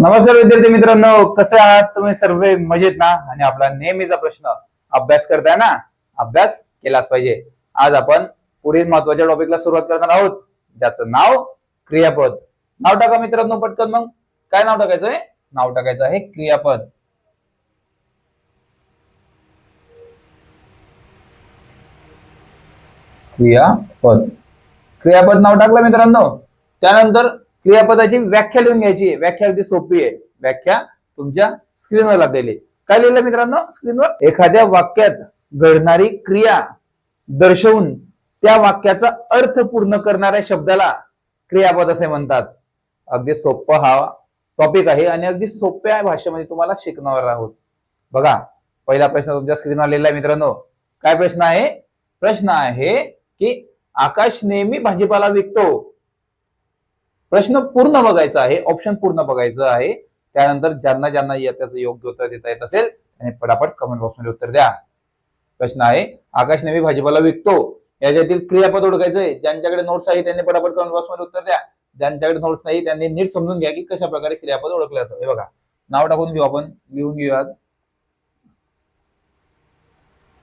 नमस्कार विद्यार्थी मित्रांनो कसे आहात? तुम्ही सर्व मजेत ना? आणि आपला नेहमीचा प्रश्न अभ्यास करताय ना? अभ्यास केलाच पाहिजे. आज आपण पुढील महत्त्वाच्या टॉपिकला सुरुवात करणार आहोत ज्याचं नाव क्रियापद. नाव टाका मित्रांनो पटकन मग. काय नाव टाकायचं आहे नाव टाकायचं आहे क्रियापद. क्रियापद. क्रियापद नाव टाकलं मित्रांनो. त्यानंतर क्रियापदाची व्याख्या लिहून घ्यायची व्याख्या अगदी सोपी आहे. व्याख्या तुमच्या स्क्रीनवर लागलेली काय लिहिलं मित्रांनो? स्क्रीनवर एखाद्या वाक्यात घडणारी क्रिया दर्शवून त्या वाक्याचा अर्थ पूर्ण करणाऱ्या शब्दाला क्रियापद असे म्हणतात. अगदी सोपं हा टॉपिक आहे आणि अगदी सोप्या भाषेमध्ये तुम्हाला शिकणार आहोत. बघा पहिला प्रश्न तुमच्या स्क्रीनवर लिहिला आहे मित्रांनो. काय प्रश्न आहे? प्रश्न आहे की आकाश नेहमी भाजीपाला विकतो. प्रश्न पूर्ण बघायचा आहे ऑप्शन पूर्ण बघायचं आहे. त्यानंतर ज्यांना ज्यांना त्याचं योग्य उत्तर देता येत असेल त्यांनी पटापट कमेंट बॉक्समध्ये उत्तर द्या. प्रश्न आहे आकाश नेहमी भाजीपाला विकतो. याच्यातील क्रियापद ओळखायचं आहे. ज्यांच्याकडे नोट्स आहे त्यांनी पटापट कमेंट बॉक्समध्ये उत्तर द्या. ज्यांच्याकडे नोट्स नाही त्यांनी नीट समजून घ्या की कशा प्रकारे क्रियापद ओळखलं जातं. हे बघा नाव टाकून घेऊ आपण. लिहून घेऊयात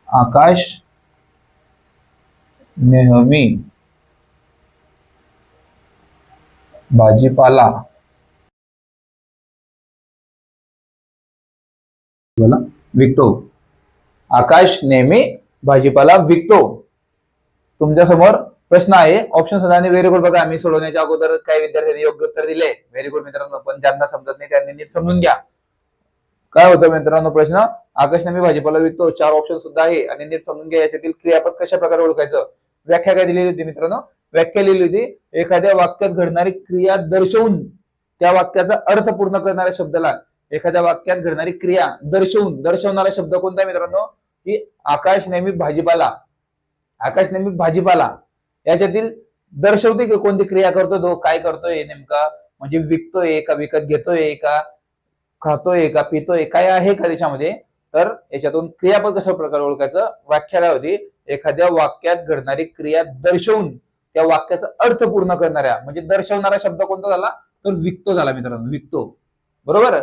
आकाश नेहमी भाजीपाला. बोला. विकतो. आकाश नेहमी भाजीपाला विकतो. तुमच्यासमोर प्रश्न आहे. ऑप्शन सदाने व्हेरी गुड बघा मी सोडवण्याच्या अगोदर काही विद्यार्थ्यांनी योग्य उत्तर दिले. व्हेरी गुड मित्रांनो पण ज्यांना समजत नाही त्यांनी नीट समजून घ्या. काय होतं मित्रांनो प्रश्न? आकाश नेहमी भाजीपाला विकतो. चार ऑप्शन सुद्धा आहे. आणि नीट समजून घ्या याच्यातील क्रियापद कशा प्रकारे ओळखायचं? व्याख्या काय दिलेली होती मित्रांनो? व्याख्या लिहिली होती एखाद्या वाक्यात घडणारी क्रिया दर्शवून त्या वाक्याचा अर्थ पूर्ण करणाऱ्या शब्दाला एखाद्या वाक्यात घडणारी क्रिया दर्शवून दर्शवणारा शब्द कोणता मित्रांनो? की आकाश नेहमी भाजीपाला आकाश नेहमी भाजीपाला. याच्यातील दर्शवते की कोणती क्रिया करतो तो काय करतोय नेमका म्हणजे विकतोय का विकत घेतोय का खातोय का पितोय काय आहे का त्याच्यामध्ये? तर याच्यातून क्रियापद कशा प्रकारे ओळखायचं? व्याख्याला होती एखाद्या वाक्यात घडणारी क्रिया दर्शवून त्या वाक्याचा अर्थ पूर्ण करणाऱ्या म्हणजे दर्शवणारा शब्द कोणता झाला? तर विकतो झाला मित्रांनो विकतो. बरोबर?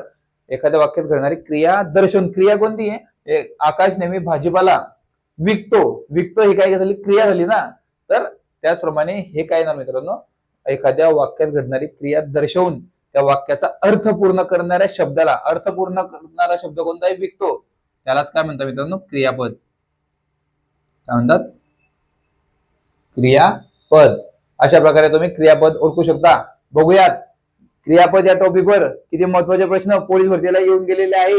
एखाद्या वाक्यात घडणारी क्रिया दर्शन क्रिया कोणती आहे? आकाश नेहमी भाजीपाला विकतो. विकतो ही काय झाली? क्रिया झाली ना? तर त्याचप्रमाणे हे काय ना मित्रांनो? एखाद्या वाक्यात घडणारी क्रिया दर्शवून त्या वाक्याचा अर्थ पूर्ण करणाऱ्या शब्दाला अर्थ पूर्ण करणारा शब्द कोणता आहे? विकतो. त्यालाच काय म्हणतात मित्रांनो? क्रियापद. काय म्हणतात? क्रिया पद. अशा प्रकारे तुम्ही क्रियापद ओळखू शकता. बघूयात. क्रियापद या टॉपिकवर किती महत्त्वाचे प्रश्न पोलीस भरतीला येऊन गेलेले आहे.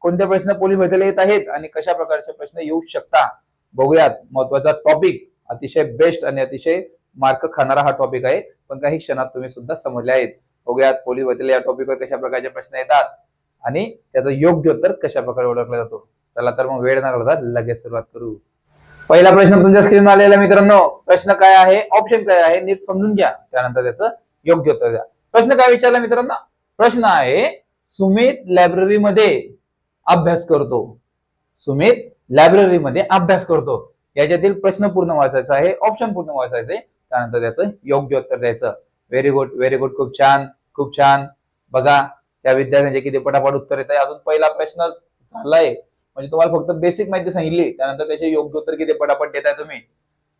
कोणते प्रश्न पोलीस भरतीला येत आहेत आणि कशा प्रकारचे प्रश्न येऊ शकता? बघूयात. महत्त्वाचा टॉपिक अतिशय बेस्ट आणि अतिशय मार्क खाणारा हा टॉपिक आहे. पण काही क्षणात तुम्ही सुद्धा समजले आहेत. बघूयात. पोलीस भरतीला या टॉपिकवर कशा प्रकारचे प्रश्न येतात आणि त्याचं योग्य उत्तर कशा प्रकारे ओळखला जातो? चला तर मग वेळ न करता लगेच सुरुवात करू. पहिला प्रश्न तुमच्या स्क्रीन आलेला मित्रांनो. प्रश्न काय आहे? ऑप्शन काय आहे? नीट समजून घ्या. त्यानंतर त्याचं योग्य उत्तर द्या. प्रश्न काय विचारला मित्रांनो? प्रश्न आहे सुमित लायब्ररीमध्ये अभ्यास करतो. सुमित लायब्ररीमध्ये अभ्यास करतो. याच्यातील प्रश्न पूर्ण वाचायचा आहे ऑप्शन पूर्ण वाचायचे त्यानंतर त्याचं योग्य उत्तर द्यायचं. व्हेरी गुड व्हेरी गुड खूप छान खूप छान. बघा त्या विद्यार्थ्यांचे किती पटापट उत्तर येत आहे. अजून पहिला प्रश्न झालाय. म्हणजे तुम्हाला फक्त बेसिक माहिती सांगितली त्यानंतर त्याचे योग्य उत्तर किती पटापट देताय तुम्ही.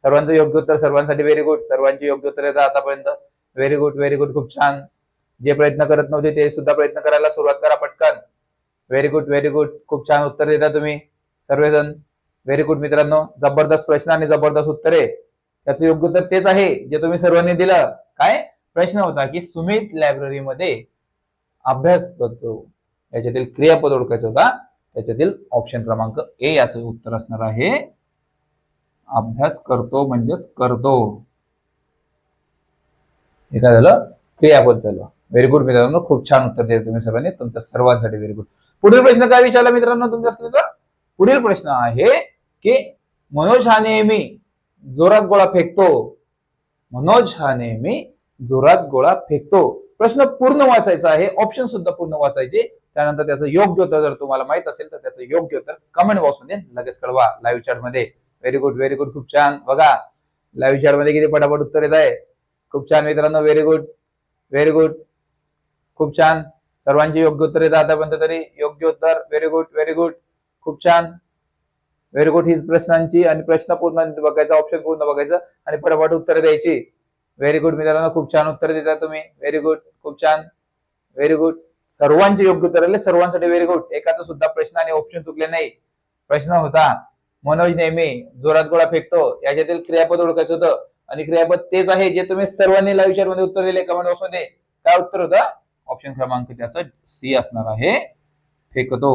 सर्वांचं योग्य उत्तर सर्वांसाठी व्हेरी गुड सर्वांचे योग्य उत्तर येतात आतापर्यंत. व्हेरी गुड व्हेरी गुड खूप छान. जे प्रयत्न करत नव्हते ते सुद्धा प्रयत्न करायला सुरुवात करा पटकन. व्हेरी गुड व्हेरी गुड खूप छान उत्तर देता तुम्ही सर्वजण. व्हेरी गुड मित्रांनो जबरदस्त प्रश्न आणि जबरदस्त उत्तरे त्याचं योग्य उत्तर तेच आहे जे तुम्ही सर्वांनी दिलं. काय? प्रश्न होता की सुमित लायब्ररीमध्ये अभ्यास करतो. याच्यातील क्रियापद ओळखायचं होता. त्याच्यातील ऑप्शन क्रमांक ए याचं उत्तर असणार आहे. अभ्यास करतो म्हणजेच करतो. हे काय झालं? क्रियापद झालं. व्हेरी गुड मित्रांनो खूप छान उत्तर दिले तुम्ही सर्वांनी तुमच्या सर्वांसाठी व्हेरी गुड पुढील प्रश्न काय विचारला मित्रांनो तुमच्या पुढील प्रश्न आहे की मनोज हा नेहमी जोरात गोळा फेकतो. मनोज हा नेहमी जोरात गोळा फेकतो. प्रश्न पूर्ण वाचायचा आहे. ऑप्शन सुद्धा पूर्ण वाचायचे. त्यानंतर त्याचं योग्य उत्तर जर तुम्हाला माहीत असेल तर त्याचं योग्य उत्तर कमेंट बॉक्समध्ये लगेच कळवा. लाईव्ह चॅटमध्ये. व्हेरी गुड व्हेरी गुड खूप छान. बघा लाईव्ह चॅटमध्ये किती पटापट उत्तर येत आहे. खूप छान मित्रांनो. व्हेरी गुड व्हेरी गुड खूप छान. सर्वांची योग्य उत्तर येतात आतापर्यंत तरी. योग्य उत्तर. व्हेरी गुड व्हेरी गुड खूप छान. व्हेरी गुड ही प्रश्नांची आणि प्रश्न पूर्ण बघायचा ऑप्शन पूर्ण बघायचं आणि पटापट उत्तर द्यायची. व्हेरी गुड मित्रांनो. खूप छान उत्तर देता तुम्ही. व्हेरी गुड खूप छान. व्हेरी गुड सर्वांचे योग्य उत्तर आले. सर्वांसाठी व्हेरी गुड एकाचा सुद्धा प्रश्न आणि ऑप्शन चुकले नाही. प्रश्न होता मनोज नेहमी जोरात गोळा फेकतो. याच्यातील क्रियापद ओळखायचं होतं. आणि क्रियापद तेच आहे जे तुम्ही सर्वांनी लाईव्हमध्ये उत्तर दिले कमेंट बॉक्समध्ये. काय उत्तर होतं? ऑप्शन क्रमांक त्याचा सी असणार आहे. फेकतो.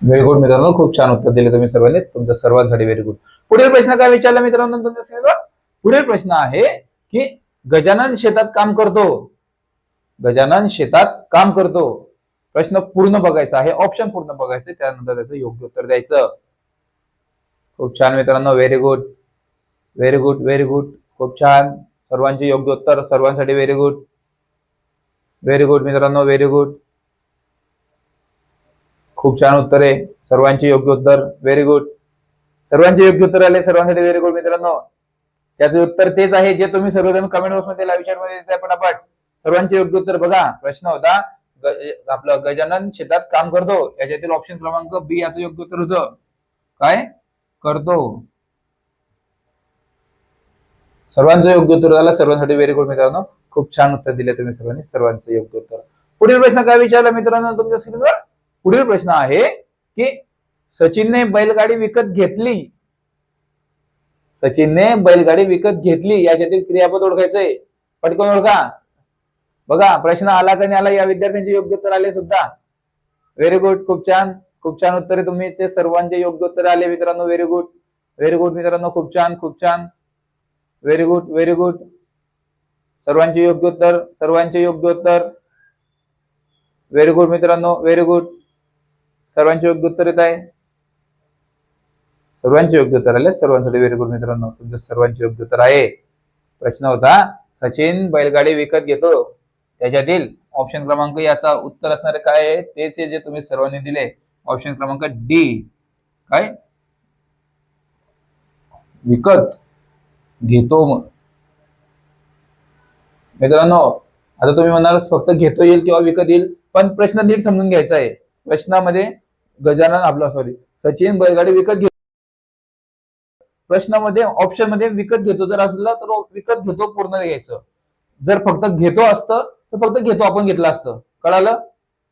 व्हेरी गुड मित्रांनो खूप छान उत्तर दिले तुम्ही सर्वांनी. तुमच्या सर्वांसाठी व्हेरी गुड पुढील प्रश्न काय विचारला मित्रांनो तुमच्या स्क्रीनवर पुढील प्रश्न आहे की गजानन शेतात काम करतो. गजानन शेतात काम करतो. प्रश्न पूर्ण बघायचा आहे. ऑप्शन पूर्ण बघायचे. त्यानंतर त्याचं योग्य उत्तर द्यायचं. खूप छान मित्रांनो. Very good very good very good खूप छान. सर्वांचे योग्य उत्तर. सर्वांसाठी व्हेरी गुड व्हेरी गुड मित्रांनो. व्हेरी गुड खूप छान उत्तर आहे. सर्वांचे योग्य उत्तर. व्हेरी गुड सर्वांचे योग्य उत्तर आले. सर्वांसाठी व्हेरी गुड मित्रांनो. त्याचे उत्तर तेच आहे जे तुम्ही सर्वजण कमेंट बॉक्समध्ये पटापट. सर्वांचे योग्य उत्तर बघा. प्रश्न होता आपलं गजानन शेतात काम करतो. याच्यातील ऑप्शन क्रमांक बी याचं योग्य उत्तर होतं. काय? करतो. सर्वांचं योग्य उत्तर झालं. सर्वांसाठी व्हेरी गुड मित्रांनो. खूप छान उत्तर दिले तुम्ही सर्वांनी. सर्वांचं योग्य उत्तर. पुढील प्रश्न काय विचारला मित्रांनो तुमच्या स्क्रीनवर पुढील प्रश्न आहे की सचिनने बैलगाडी विकत घेतली. सचिनने बैलगाडी विकत घेतली याच्यातील क्रियापद ओळखायचंय. पटकन ओळखा. बघा प्रश्न आला का नाही आला या विद्यार्थ्यांचे योग्य उत्तर आले सुद्धा. व्हेरी गुड खूप छान. खूप छान उत्तरे तुम्ही ते सर्वांचे योग्य उत्तर आले मित्रांनो. व्हेरी गुड व्हेरी गुड मित्रांनो खूप छान खूप छान. व्हेरी गुड व्हेरी गुड सर्वांचे योग्य उत्तर सर्वांचे योग्य उत्तर. व्हेरी गुड मित्रांनो व्हेरी गुड सर्वांचे योग्य उत्तर येत आहे. सर्वांचे योग्य उत्तर आले. सर्वांसाठी व्हेरी गुड मित्रांनो तुमचं सर्वांचे योग्य उत्तर आहे. प्रश्न होता सचिन बैलगाडी विकत घेतो. त्याच्यातील ऑप्शन क्रमांक याचा उत्तर असणारे काय आहे? तेच जे तुम्ही सर्वांनी दिले. ऑप्शन क्रमांक डी काय? विकत घेतो मित्रांनो आता तुम्ही म्हणाल फक्त घेतो येईल किंवा विकत येईल पण प्रश्न नीट समजून घ्यायचा आहे. प्रश्नामध्ये गजानन आपला सॉरी सचिन बैलगाडी विकत घेतो. प्रश्नामध्ये ऑप्शनमध्ये विकत घेतो. जर असलं तर विकत घेतो पूर्ण घ्यायचं. जर फक्त घेतो असतं तर फक्त घेतो आपण घेतलं असतं. कळालं?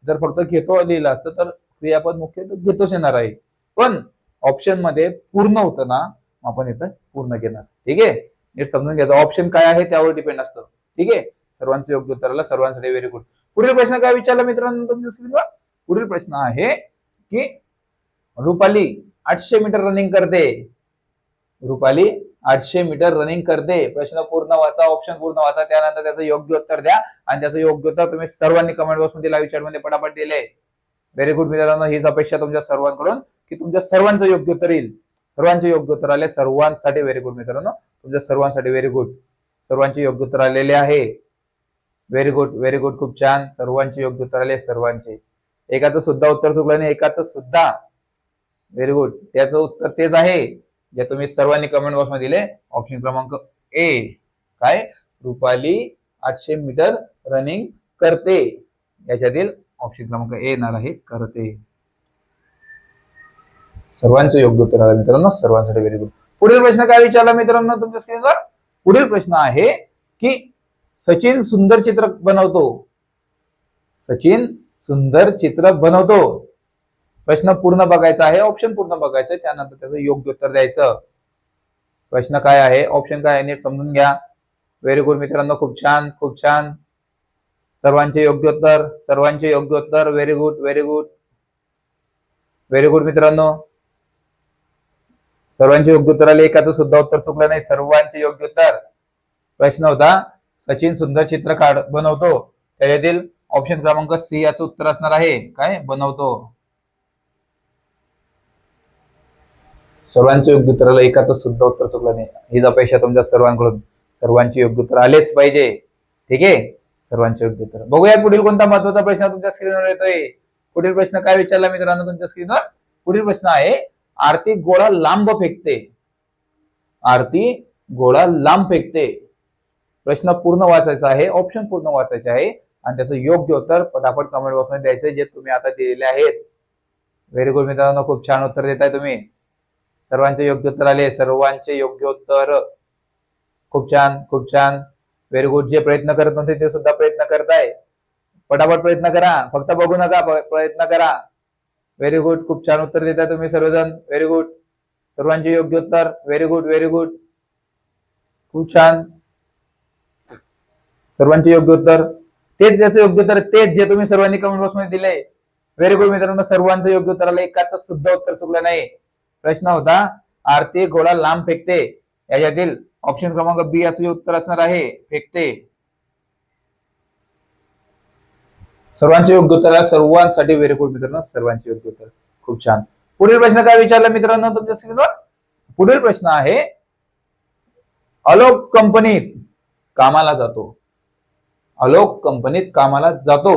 जर फक्त घेतो लिहिलं असतं तर क्रियापद मुख्य घेतोच येणार आहे. पण ऑप्शनमध्ये पूर्ण होतं ना आपण इथं पूर्ण घेणार. ठीक आहे? नीट समजून घ्यायचं ऑप्शन काय आहे त्यावर डिपेंड असतं. ठीक आहे? सर्वांचं योग्य उत्तर आलं. सर्वांसाठी व्हेरी गुड पुढील प्रश्न काय विचारला मित्रांनो पुढील प्रश्न आहे की रुपाली आठशे मीटर रनिंग करते. रुपाली आठशे मीटर रनिंग करते. प्रश्न पूर्ण वाचा ऑप्शन पूर्ण वाचा. त्यानंतर त्याचं योग्य उत्तर द्या. आणि त्याचं योग्य उत्तर तुम्ही सर्वांनी कमेंट बॉक्समध्ये लाईव्ह चॅटमध्ये पटापट दिले. व्हेरी गुड मित्रांनो हीच अपेक्षा तुमच्या सर्वांकडून की तुमच्या सर्वांचं योग्य उत्तर येईल. सर्वांचे योग्य उत्तर आले सर्वांसाठी व्हेरी गुड मित्रांनो. तुमच्या सर्वांसाठी व्हेरी गुड सर्वांचे योग्य उत्तर आलेले आहे. व्हेरी गुड व्हेरी गुड खूप छान. सर्वांचे योग्य उत्तर आले सर्वांचे. एकाचं सुद्धा उत्तर चुकलं नाही एकाचं सुद्धा. व्हेरी गुड त्याचं उत्तर तेच आहे. जे तुम्ही सर्वांनी कमेंट बॉक्समध्ये दिले ऑप्शन क्रमांक ए काय? रुपाली आठशे मीटर रनिंग करते. याच्यातील ऑप्शन क्रमांक ए येणार आहे करते. सर्वांचं योग्य उत्तर आलं मित्रांनो सर्वांसाठी व्हेरी गुड पुढील प्रश्न काय विचारला मित्रांनो तुमच्या स्क्रीनवर पुढील प्रश्न आहे की सचिन सुंदर चित्र बनवतो. सचिन सुंदर चित्र बनवतो. प्रश्न पूर्ण बघायचा आहे ऑप्शन पूर्ण बघायचं त्यानंतर त्याचं योग्य उत्तर द्यायचं. प्रश्न काय आहे? ऑप्शन काय आहे? नीट समजून घ्या. व्हेरी गुड मित्रांनो खूप छान खूप छान. सर्वांचे योग्य उत्तर सर्वांचे योग्य उत्तर. Very good very good very good मित्रांनो. सर्वांचे योग्य उत्तर आले एकाचं सुद्धा उत्तर चुकलं नाही. सर्वांचे योग्य उत्तर. प्रश्न होता सचिन सुंदर चित्र काढ बनवतो. त्याच्यातील ऑप्शन क्रमांक सी याचं उत्तर असणार आहे. काय? बनवतो. सर्वांचे योग्य उत्तर आलं एकाचं सुद्धा उत्तर चुकलं नाही. हीच अपेक्षा तुमच्या सर्वांकडून. सर्वांचे योग्य उत्तर आलेच पाहिजे. ठीक आहे? सर्वांचे योग्य उत्तर बघूया पुढील कोणता महत्त्वाचा प्रश्न तुमच्या स्क्रीनवर येतोय. पुढील प्रश्न काय विचारला मित्रांनो तुमच्या स्क्रीनवर पुढील प्रश्न आहे आरती गोळा लांब फेकते. आरती गोळा लांब फेकते. प्रश्न पूर्ण वाचायचा आहे ऑप्शन पूर्ण वाचायचे आहे. आणि त्याचं योग्य उत्तर पटापट कमेंट बॉक्समध्ये द्यायचं जे तुम्ही आता दिलेले आहेत. व्हेरी गुड मित्रांनो खूप छान उत्तर देताय तुम्ही. सर्वांचे योग्य उत्तर आले. सर्वांचे योग्य उत्तर खूप छान खूप छान. व्हेरी गुड जे प्रयत्न करत नव्हते ते सुद्धा प्रयत्न करताय. पटापट प्रयत्न करा. फक्त बघू नका प्रयत्न करा. व्हेरी गुड खूप छान उत्तर देताय तुम्ही सर्वजण. व्हेरी गुड सर्वांचे योग्य उत्तर व्हेरी गुड व्हेरी गुड खूप छान. सर्वांचे योग्य उत्तर तेच ज्याचं योग्य उत्तर तेच जे तुम्ही सर्वांनी कमेंट बॉक्समध्ये दिले व्हेरी गुड मित्रांनो. सर्वांचं योग्य उत्तर आलं एकाच सुद्धा उत्तर चुकलं नाही. प्रश्न होता आरती घोडा लांब फेकते. याच्यातील ऑप्शन क्रमांक बी याचं उत्तर असणार आहे फेकते. सर्वांचे योग्य उत्तर सर्वांसाठी व्हेरी गुड मित्रांनो सर्वांचे योग्य उत्तर. खूप छान. पुढील प्रश्न काय विचारला मित्रांनो तुमच्या स्क्रीनवर? पुढील प्रश्न आहे अलोक कंपनीत कामाला जातो. अलोक कंपनीत कामाला जातो.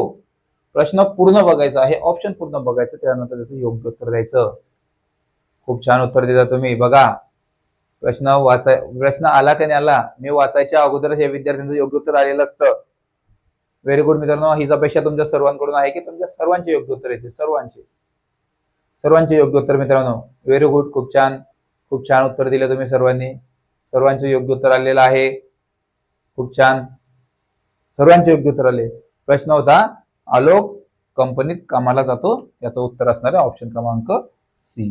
प्रश्न पूर्ण बघायचा आहे ऑप्शन पूर्ण बघायचं त्यानंतर त्याचं योग्य उत्तर द्यायचं. खूप छान उत्तर देता तुम्ही. बघा प्रश्न वाचाय प्रश्न आला त्याने नाही आला? मी वाचायच्या अगोदरच या विद्यार्थ्यांचं योग्य उत्तर आलेलं असतं. व्हेरी गुड मित्रांनो हीच अपेक्षा तुमच्या सर्वांकडून आहे की तुमच्या सर्वांचे योग्य उत्तर येते सर्वांचे. सर्वांचे योग्य उत्तर मित्रांनो. व्हेरी गुड खूप छान खूप छान उत्तर दिले तुम्ही सर्वांनी. सर्वांचे योग्य उत्तर आलेलं आहे. खूप छान. सर्वांचे योग्य उत्तर आले. प्रश्न होता आलोक कंपनीत कामाला जातो याचं उत्तर असणार आहे ऑप्शन क्रमांक सी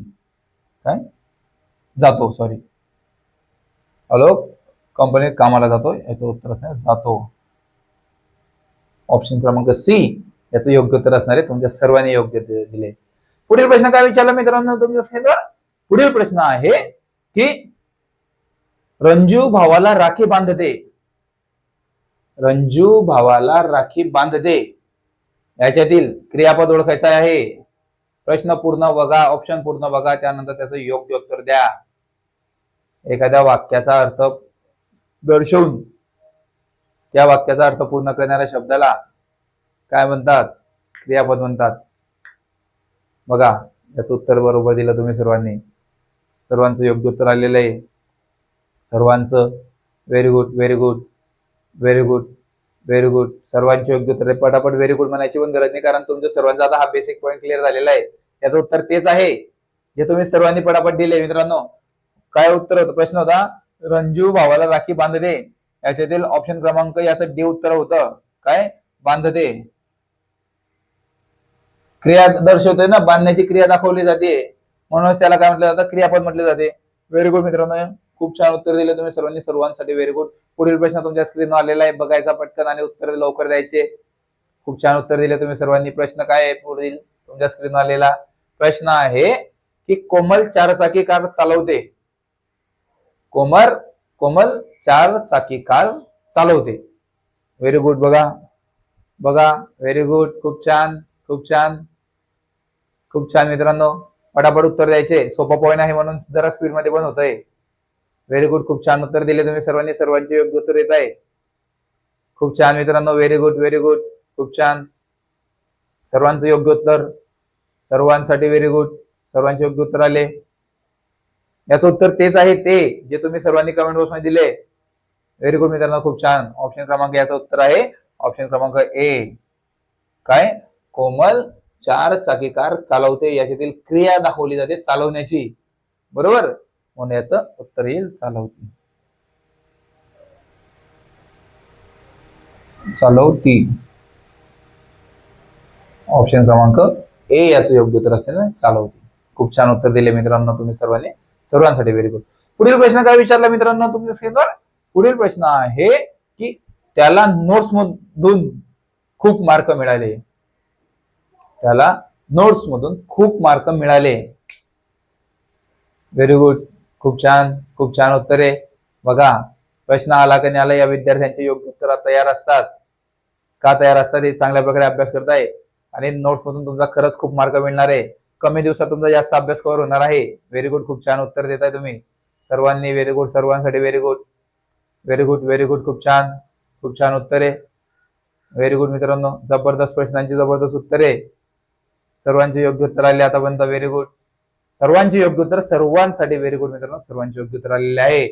काय? जातो सॉरी हॅलो कंपनीत कामाला जातो याचं उत्तर असणार जातो. ऑप्शन क्रमांक सी याचं योग्य उत्तर असणार आहे तुमच्या सर्वांनी योग्य दिले. पुढील प्रश्न काय विचारला मित्रांनो तुमच्या सांगितलं? पुढील प्रश्न आहे की रंजू भावाला राखी बांधते. रंजू भावाला राखी बांधते. याच्यातील क्रियापद ओळखायचं आहे. प्रश्न पूर्ण बघा ऑप्शन पूर्ण बघा त्यानंतर त्याचं योग्य उत्तर द्या. एखाद्या वाक्याचा अर्थ दर्शवून त्या वाक्याचा अर्थ पूर्ण करणाऱ्या शब्दाला काय म्हणतात? क्रियापद म्हणतात. बघा याचं उत्तर बरोबर दिलं तुम्ही सर्वांनी. सर्वांचं योग्य उत्तर आलेलं आहे. सर्वांचं very good very good very good very good सर्वांचे योग्य उत्तर आहे पटापट व्हेरी गुड म्हणायची पण गरज नाही कारण तुमचं सर्वांचा आता हा बेसिक पॉईंट क्लिअर झालेला आहे. याचं उत्तर तेच आहे जे तुम्ही सर्वांनी पटापट दिले मित्रांनो काय उत्तर होतं? प्रश्न होता रंजू भावाला राखी बांधते. याच्यातील ऑप्शन क्रमांक याचं डी उत्तर होतं. काय? बांधते. क्रिया दर्शवते ना? बांधण्याची क्रिया दाखवली जाते. म्हणूनच त्याला काय म्हटलं जातं? क्रियापद म्हटले जाते. व्हेरी गुड मित्रांनो. खूप छान उत्तर दिले तुम्ही सर्वांनी. सर्वांसाठी व्हेरी गुड पुढील प्रश्न तुमच्या स्क्रीनवर आलेला आहे. बघायचा पटकन आणि उत्तर लवकर द्यायचे. खूप छान उत्तर दिले तुम्ही सर्वांनी. प्रश्न काय आहे? पुढील तुमच्या स्क्रीनवर आलेला. प्रश्न आहे की कोमल चारचाकी कार चालवते. कोमर कोमल चार चाकी कार चालवते. व्हेरी गुड बघा. बघा. व्हेरी गुड खूप छान. खूप छान. खूप छान मित्रांनो. पटापट उत्तर द्यायचे. सोपा पॉईंट आहे म्हणून जरा स्पीडमध्ये पण होत आहे व्हेरी गुड खूप छान उत्तर दिले तुम्ही सर्वांनी. सर्वांचे योग्य उत्तर येत आहे. खूप छान मित्रांनो. व्हेरी गुड व्हेरी गुड खूप छान. सर्वांचं योग्य उत्तर. सर्वांसाठी व्हेरी गुड सर्वांचे योग्य उत्तर आले. याचं उत्तर तेच आहे ते जे तुम्ही सर्वांनी कमेंट बॉक्समध्ये दिले. व्हेरी गुड मित्रांनो. खूप छान. ऑप्शन क्रमांक याचं उत्तर आहे. ऑप्शन क्रमांक ए काय? कोमल चार चाकी कार चालवते. याच्यातील क्रिया दाखवली जाते चालवण्याची. बरोबर? म्हणून याचं उत्तर येईल. चालवती चालवती ऑप्शन क्रमांक ए याचं योग्य उत्तर असेल चालवती खूप छान उत्तर दिले मित्रांनो तुम्ही सर्वांनी. सर्वांसाठी व्हेरी गुड पुढील प्रश्न काय विचारला मित्रांनो तुमच्या स्क्रीनवर पुढील प्रश्न आहे की त्याला नोट्स मधून खूप मार्क मिळाले. त्याला नोट्स मधून खूप मार्क मिळाले. व्हेरी गुड खूप छान खूप छान उत्तरे. बघा प्रश्न आला का नाही आला या विद्यार्थ्यांचे योग्य उत्तर तयार असतात. का तयार असतात हे चांगल्या प्रकारे अभ्यास करताय? आणि नोट्स मधून तुमचा खरंच खूप मार्क मिळणार आहे. कमी दिवसात तुमचा जास्त अभ्यास कव्हर होणार आहे. व्हेरी गुड खूप छान उत्तर देताय तुम्ही. सर्वांनी व्हेरी गुड सर्वांसाठी very good very good very good खूप छान. खूप छान उत्तरे व्हेरी गुड मित्रांनो जबरदस्त प्रश्नांची जबरदस्त उत्तरे. सर्वांचे योग्य उत्तर आले आतापर्यंत व्हेरी गुड सर्वांचे योग्य उत्तर सर्वांसाठी व्हेरी गुड मित्रांनो सर्वांचे योग्य उत्तर आलेले आहे.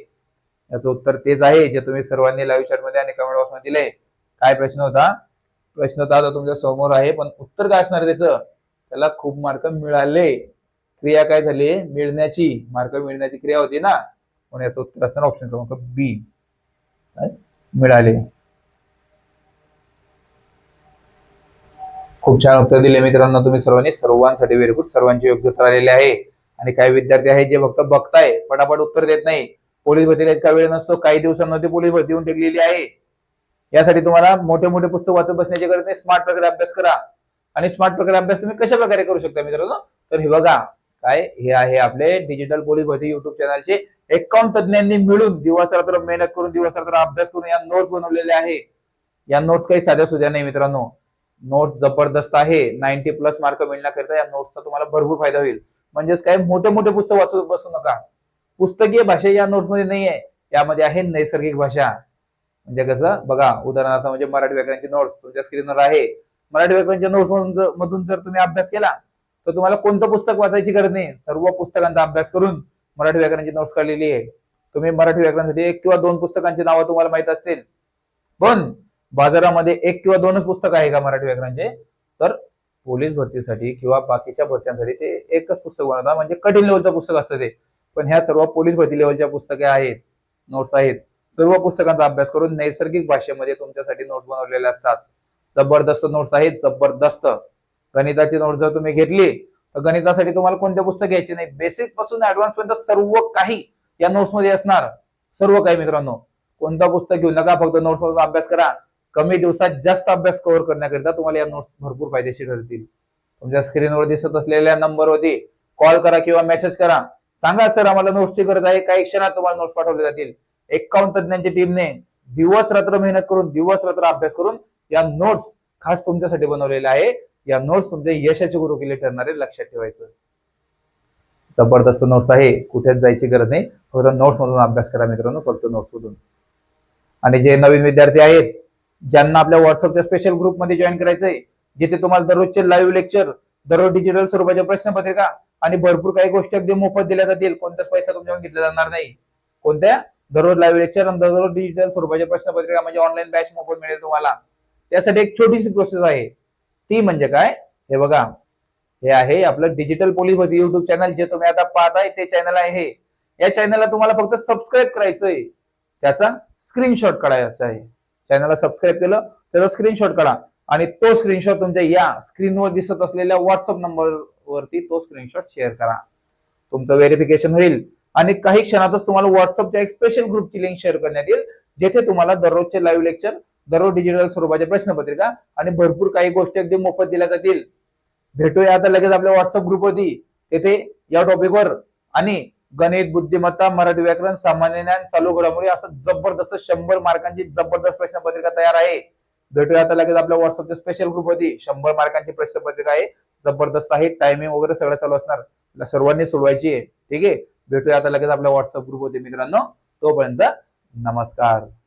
याचं उत्तर तेच आहे जे तुम्ही सर्वांनी लाईव्ह चॅटमध्ये आणि कमेंट बॉक्समध्ये दिले काय प्रश्न होता? प्रश्न होता आता तुमच्यासमोर आहे पण उत्तर काय असणार त्याचं? त्याला खूप मार्क मिळाले. क्रिया काय झाली? मिळण्याची. मार्क मिळण्याची क्रिया होती ना? म्हणून याचं उत्तर असणार ऑप्शन क्रमांक बी मिळाले. खूप छान उत्तर दिले मित्रांनो तुम्ही सर्वांनी. सर्वांसाठी व्हेरी गुड सर्वांचे योग्य उत्तर आलेले आहे. आणि काही विद्यार्थी आहेत जे फक्त बघताय पटापट उत्तर देत नाही. पोलीस भरतीला इतका वेळ नसतो काही दिवसांमध्ये पोलीस भरती होऊन टेकलेली आहे. यासाठी तुम्हाला मोठे मोठे पुस्तक वाचत बसण्याची गरज नाही. स्मार्ट प्रकारे अभ्यास करा. आणि स्मार्ट प्रकारे अभ्यास तुम्ही कशा प्रकारे करू शकता मित्रांनो? तर हे बघा काय हे आहे आपले डिजिटल पोलीस भरती युट्यूब चॅनलचे एकावन्न तज्ञांनी मिळून दिवस रात्र मेहनत करून दिवस रात्र अभ्यास करून या नोट्स बनवलेल्या आहे. या नोट्स काही साध्या सुद्धा नाही मित्रांनो. नोट्स जबरदस्त आहे. नाईन्टी प्लस मार्क मिळण्याकरिता या नोट्सचा तुम्हाला भरपूर फायदा होईल. म्हणजेच काय मोठे मोठे पुस्तक वाचत बसू नका. पुस्तकीय भाषा या नोट्समध्ये नाही आहे यामध्ये आहे नैसर्गिक भाषा. म्हणजे कसं? बघा उदाहरणार्थ म्हणजे मराठी व्याकरणचे नोट्स तुमच्या स्क्रीनवर आहे. मराठी व्याकरणच्या नोट्स मधून जर तुम्ही अभ्यास केला तर तुम्हाला कोणतं पुस्तक वाचायची गरज नाही. सर्व पुस्तकांचा अभ्यास करून मराठी व्याकरणाची नोट्स काढलेली आहे. तुम्ही मराठी व्याकरणासाठी एक किंवा दोन पुस्तकांची नावं तुम्हाला माहीत असतील. पण बाजारामध्ये एक किंवा दोनच पुस्तक आहे का मराठी व्याकरणचे? तर पोलीस भरतीसाठी किंवा बाकीच्या भरत्यांसाठी ते एकच पुस्तक बनवतात. म्हणजे कठीण लेवलचं पुस्तक असतं ते. पण ह्या सर्व पोलीस भरती लेवलच्या पुस्तके आहेत नोट्स आहेत. सर्व पुस्तकांचा अभ्यास करून नैसर्गिक भाषेमध्ये तुमच्यासाठी नोट्स बनवलेले असतात. जबरदस्त नोट्स आहेत जबरदस्त. गणिताची नोट जर तुम्ही घेतली तर गणितासाठी तुम्हाला कोणते पुस्तक घ्यायचे नाही. बेसिकपासून ऍडव्हान्स पर्यंत सर्व काही या नोट्समध्ये असणार. सर्व काही मित्रांनो. कोणतं पुस्तक घेऊ नका फक्त नोट्स मधून अभ्यास करा. कमी दिवसात जास्त अभ्यास कव्हर करण्याकरिता तुम्हाला या नोट्स भरपूर फायदेशीर ठरतील. तुमच्या स्क्रीनवर दिसत असलेल्या नंबरवरती कॉल करा किंवा मेसेज करा. सांगा सर आम्हाला नोट्सची गरज आहे. काही क्षणात तुम्हाला नोट्स पाठवले जातील. एकावन्न तज्ञांच्या टीमने दिवस रात्र मेहनत करून दिवस रात्र अभ्यास करून या नोट्स खास तुमच्यासाठी बनवलेल्या आहे. या नोट्स तुमचे यशाचे गुरु केले ठरणारे लक्षात ठेवायचं. जबरदस्त नोट्स आहे. कुठेच जायची गरज नाही. फक्त नोट्स मधून अभ्यास करा मित्रांनो. फक्त नोट्स मधून. आणि जे नवीन विद्यार्थी आहेत ज्यांना आपल्या व्हॉट्सअपच्या स्पेशल ग्रुपमध्ये जॉईन करायचंय जिथे तुम्हाला दररोजचे लाईव्ह लेक्चर दररोज डिजिटल स्वरूपाच्या प्रश्नपत्रिका आणि भरपूर काही गोष्टी अगदी मोफत दिल्या जातील. कोणताच पैसा तुमच्याकडून घेतला जाणार नाही. कोणत्या? दररोज लाईव्ह लेक्चर आणि दररोज डिजिटल स्वरूपाच्या प्रश्नपत्रिका म्हणजे ऑनलाईन बॅच मोफत मिळेल तुम्हाला. त्यासाठी एक छोटीशी प्रोसेस आहे. ती म्हणजे काय? हे बघा. हे आहे आपलं डिजिटल पोलीस भरती युट्यूब चॅनल जे तुम्ही आता पाहताय ते चॅनल आहे. या चॅनलला तुम्हाला फक्त सबस्क्राईब करायचंय. त्याचा स्क्रीनशॉट काढायचा आहे. चॅनलला सबस्क्राईब केलं त्याचा स्क्रीनशॉट काढा. आणि तो स्क्रीनशॉट तुमच्या या स्क्रीनवर दिसत असलेल्या व्हॉट्सअप नंबर वरती तो स्क्रीनशॉट शेअर करा. तुमचं व्हेरिफिकेशन होईल. आणि काही क्षणातच तुम्हाला व्हॉट्सअपच्या एक स्पेशल ग्रुपची लिंक शेअर करण्यात येईल जेथे तुम्हाला दररोजचे लाईव्ह लेक्चर दररोज डिजिटल स्वरूपाच्या प्रश्नपत्रिका आणि भरपूर काही गोष्टी अगदी मोफत दिल्या जातील. भेटूया आता लगेच आपल्या व्हॉट्सअप ग्रुपवरती तेथे या टॉपिकवर आणि गणित बुद्धिमत्ता मराठी व्याकरण सामान्य ज्ञान चालू घडामोडी असं जबरदस्त शंभर मार्कांची जबरदस्त प्रश्नपत्रिका तयार आहे. भेटूया आता लगेच आपल्या व्हॉट्सअपच्या स्पेशल ग्रुपवरती शंभर मार्कांची प्रश्नपत्रिका आहे. जबरदस्त आहे. टायमिंग वगैरे सगळं चालू असणार. सर्वांनी सोडवायची आहे. ठीक आहे? भेटूया आता लगेच आपल्या व्हॉट्सअप ग्रुपवरती मित्रांनो. तोपर्यंत नमस्कार.